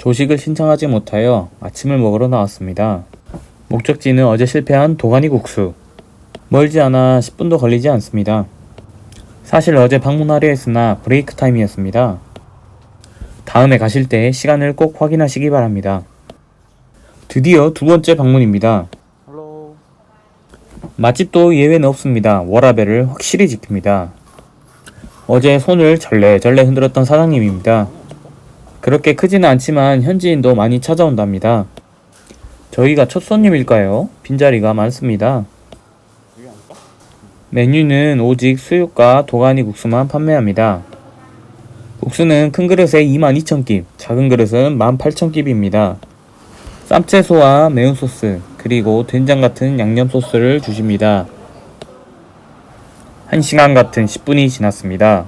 조식을 신청하지 못하여 아침을 먹으러 나왔습니다. 목적지는 어제 실패한 도가니 국수. 멀지 않아 10분도 걸리지 않습니다. 사실 어제 방문하려 했으나 브레이크 타임이었습니다. 다음에 가실 때 시간을 꼭 확인하시기 바랍니다. 드디어 두 번째 방문입니다. 맛집도 예외는 없습니다. 워라벨을 확실히 지킵니다. 어제 손을 절레절레 흔들었던 사장님입니다. 그렇게 크지는 않지만 현지인도 많이 찾아온답니다. 저희가 첫 손님일까요? 빈자리가 많습니다. 메뉴는 오직 수육과 도가니 국수만 판매합니다. 국수는 큰 그릇에 22,000깁, 작은 그릇은 18,000깁입니다. 쌈채소와 매운 소스, 그리고 된장 같은 양념 소스를 주십니다. 1시간 같은 10분이 지났습니다.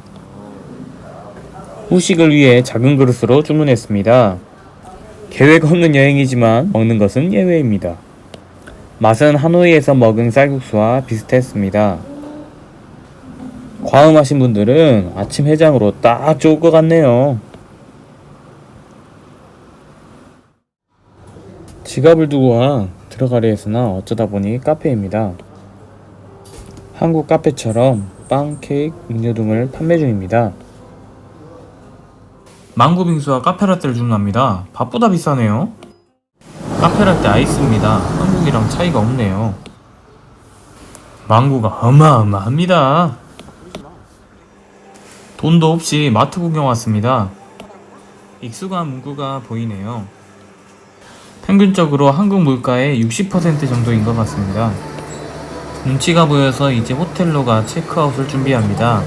후식을 위해 작은 그릇으로 주문했습니다. 계획 없는 여행이지만 먹는 것은 예외입니다. 맛은 하노이에서 먹은 쌀국수와 비슷했습니다. 과음하신 분들은 아침 해장으로 딱 좋을 것 같네요. 지갑을 두고 와 들어가려 했으나 어쩌다 보니 카페입니다. 한국 카페처럼 빵, 케이크, 음료 등을 판매 중입니다. 망고 빙수와 카페라떼를 주문합니다. 밥보다 비싸네요. 카페라떼 아이스입니다. 한국이랑 차이가 없네요. 망고가 어마어마합니다. 돈도 없이 마트 구경 왔습니다. 익숙한 문구가 보이네요. 평균적으로 한국 물가의 60% 정도인 것 같습니다. 눈치가 보여서 이제 호텔로 가 체크아웃을 준비합니다.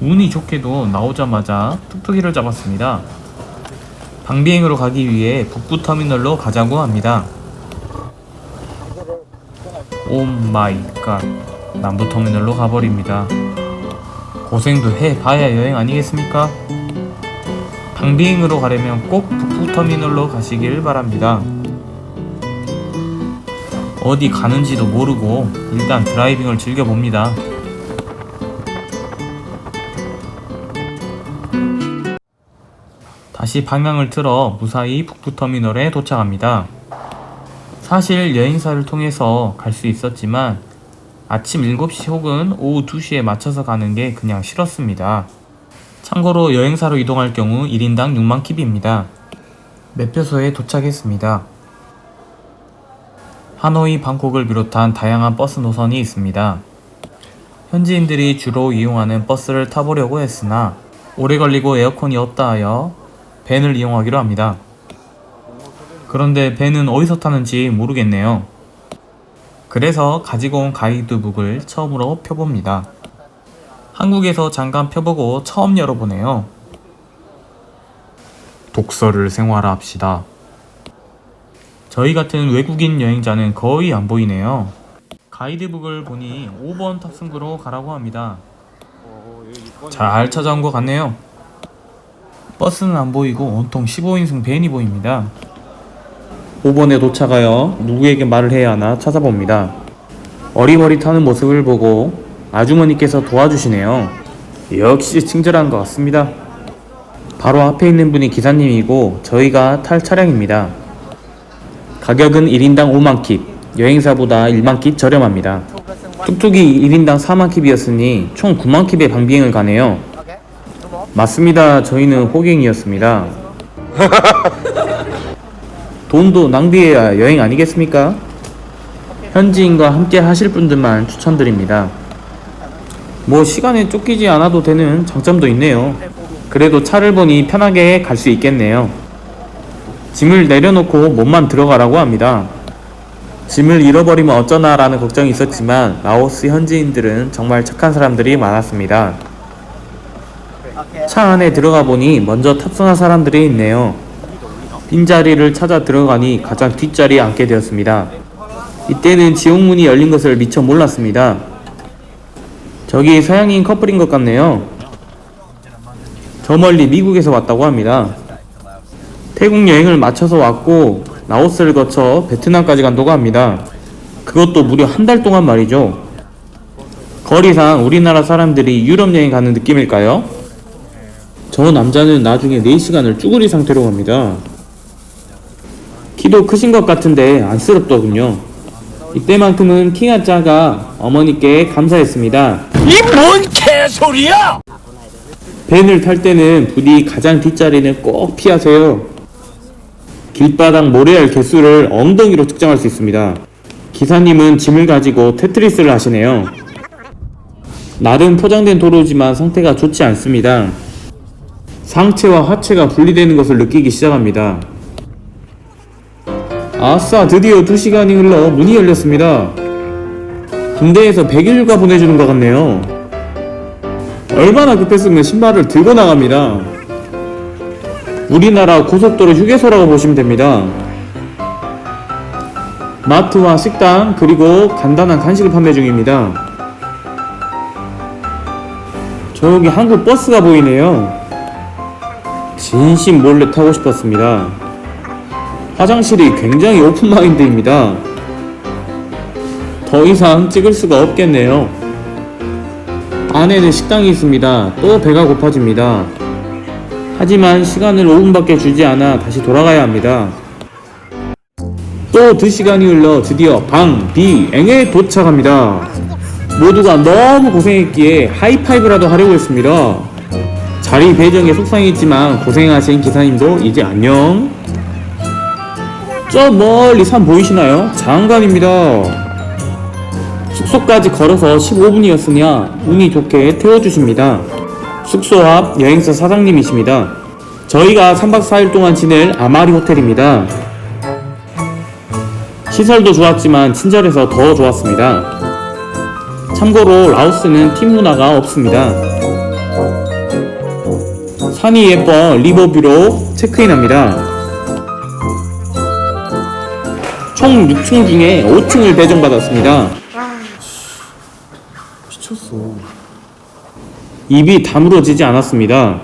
운이 좋게도 나오자마자 뚝뚝이를 잡았습니다. 방비행으로 가기 위해 북부 터미널로 가자고 합니다. 오 마이 갓. 남부 터미널로 가버립니다. 고생도 해 봐야 여행 아니겠습니까? 방비행으로 가려면 꼭 북부 터미널로 가시길 바랍니다. 어디 가는지도 모르고 일단 드라이빙을 즐겨봅니다. 다시 방향을 틀어 무사히 북부터미널에 도착합니다. 사실 여행사를 통해서 갈 수 있었지만 아침 7시 혹은 오후 2시에 맞춰서 가는 게 그냥 싫었습니다. 참고로 여행사로 이동할 경우 1인당 6만 킵입니다. 매표소에 도착했습니다. 하노이 방콕을 비롯한 다양한 버스 노선이 있습니다. 현지인들이 주로 이용하는 버스를 타보려고 했으나 오래 걸리고 에어컨이 없다 하여 밴을 이용하기로 합니다. 그런데 밴은 어디서 타는지 모르겠네요. 그래서 가지고 온 가이드북을 처음으로 펴봅니다. 한국에서 잠깐 펴보고 처음 열어보네요. 독서를 생활화합시다. 저희 같은 외국인 여행자는 거의 안 보이네요. 가이드북을 보니 5번 탑승구로 가라고 합니다. 잘 찾아온 것 같네요. 버스는 안 보이고 온통 15인승 밴이 보입니다. 5번에 도착하여 누구에게 말을 해야 하나 찾아봅니다. 어리버리타는 모습을 보고 아주머니께서 도와주시네요. 역시 친절한 것 같습니다. 바로 앞에 있는 분이 기사님이고 저희가 탈 차량입니다. 가격은 1인당 5만 킵, 여행사보다 1만 킵 저렴합니다. 뚝뚝이 1인당 4만 킵이었으니 총 9만 킵의 방비행을 가네요. 맞습니다. 저희는 호갱이었습니다. 돈도 낭비해야 여행 아니겠습니까? 현지인과 함께 하실 분들만 추천드립니다. 뭐 시간에 쫓기지 않아도 되는 장점도 있네요. 그래도 차를 보니 편하게 갈 수 있겠네요. 짐을 내려놓고 몸만 들어가라고 합니다. 짐을 잃어버리면 어쩌나 라는 걱정이 있었지만 라오스 현지인들은 정말 착한 사람들이 많았습니다. 차 안에 들어가 보니 먼저 탑승한 사람들이 있네요. 빈자리를 찾아 들어가니 가장 뒷자리에 앉게 되었습니다. 이때는 지옥문이 열린 것을 미처 몰랐습니다. 저기 서양인 커플인 것 같네요. 저 멀리 미국에서 왔다고 합니다. 태국 여행을 마쳐서 왔고 라오스를 거쳐 베트남까지 간다고 합니다. 그것도 무려 한 달 동안 말이죠. 거리상 우리나라 사람들이 유럽 여행 가는 느낌일까요? 저 남자는 나중에 4시간을 쭈구리 상태로 갑니다. 키도 크신 것 같은데 안쓰럽더군요. 이때만큼은 키가 작아 어머니께 감사했습니다. 이 뭔 개소리야! 밴을 탈 때는 부디 가장 뒷자리는 꼭 피하세요. 길바닥 모래알 개수를 엉덩이로 측정할 수 있습니다. 기사님은 짐을 가지고 테트리스를 하시네요. 나름 포장된 도로지만 상태가 좋지 않습니다. 상체와 하체가 분리되는 것을 느끼기 시작합니다. 아싸 드디어 2시간이 흘러 문이 열렸습니다. 군대에서 100일가 보내주는 것 같네요. 얼마나 급했으면 신발을 들고 나갑니다. 우리나라 고속도로 휴게소라고 보시면 됩니다. 마트와 식당 그리고 간단한 간식을 판매 중입니다. 저기 한국 버스가 보이네요. 진심 몰래 타고 싶었습니다. 화장실이 굉장히 오픈마인드입니다. 더 이상 찍을 수가 없겠네요. 안에는 식당이 있습니다. 또 배가 고파집니다. 하지만 시간을 5분밖에 주지 않아 다시 돌아가야 합니다. 또 2시간이 흘러 드디어 방 비행에 도착합니다. 모두가 너무 고생했기에 하이파이브라도 하려고 했습니다. 자리 배정에 속상했지만 고생하신 기사님도 이제 안녕. 저 멀리 산 보이시나요? 장관입니다. 숙소까지 걸어서 15분이었으냐 운이 좋게 태워주십니다. 숙소 앞 여행사 사장님이십니다. 저희가 3박 4일 동안 지낼 아마리 호텔입니다. 시설도 좋았지만 친절해서 더 좋았습니다. 참고로 라오스는 팀 문화가 없습니다. 산이 예뻐 리버뷰로 체크인합니다. 총 6층 중에 5층을 배정받았습니다. 미쳤어. 입이 다물어지지 않았습니다.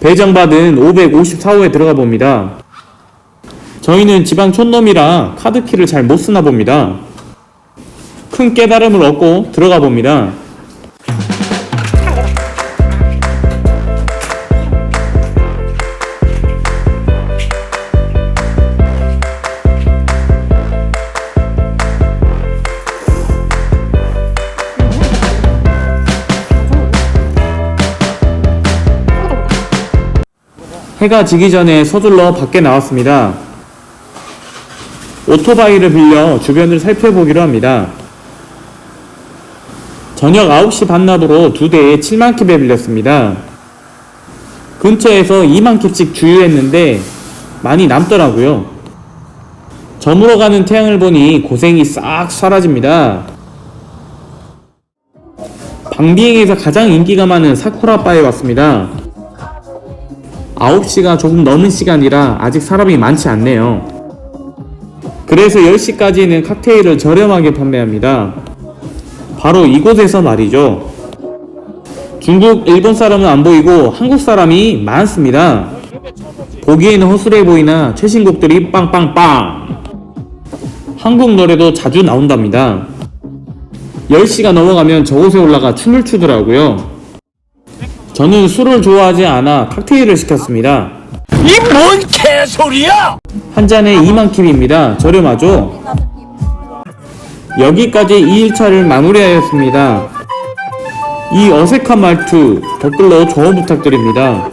배정받은 554호에 들어가 봅니다. 저희는 지방 촌놈이라 카드키를 잘 못 쓰나 봅니다. 큰 깨달음을 얻고 들어가 봅니다. 해가 지기 전에 서둘러 밖에 나왔습니다. 오토바이를 빌려 주변을 살펴보기로 합니다. 저녁 9시 반납으로 두 대에 7만 킵에 빌렸습니다. 근처에서 2만 킵씩 주유했는데 많이 남더라고요. 저물어 가는 태양을 보니 고생이 싹 사라집니다. 방비행에서 가장 인기가 많은 사쿠라바에 왔습니다. 9시가 조금 넘은 시간이라 아직 사람이 많지 않네요. 그래서 10시까지는 칵테일을 저렴하게 판매합니다. 바로 이곳에서 말이죠. 중국, 일본 사람은 안 보이고 한국 사람이 많습니다. 보기에는 허술해 보이나 최신곡들이 빵빵빵! 한국 노래도 자주 나온답니다. 10시가 넘어가면 저곳에 올라가 춤을 추더라고요. 저는 술을 좋아하지 않아 칵테일을 시켰습니다. 이 뭔 개소리야! 한 잔에 2만 킵입니다. 저렴하죠? 여기까지 2일차를 마무리하였습니다. 이 어색한 말투 댓글로 조언 부탁드립니다.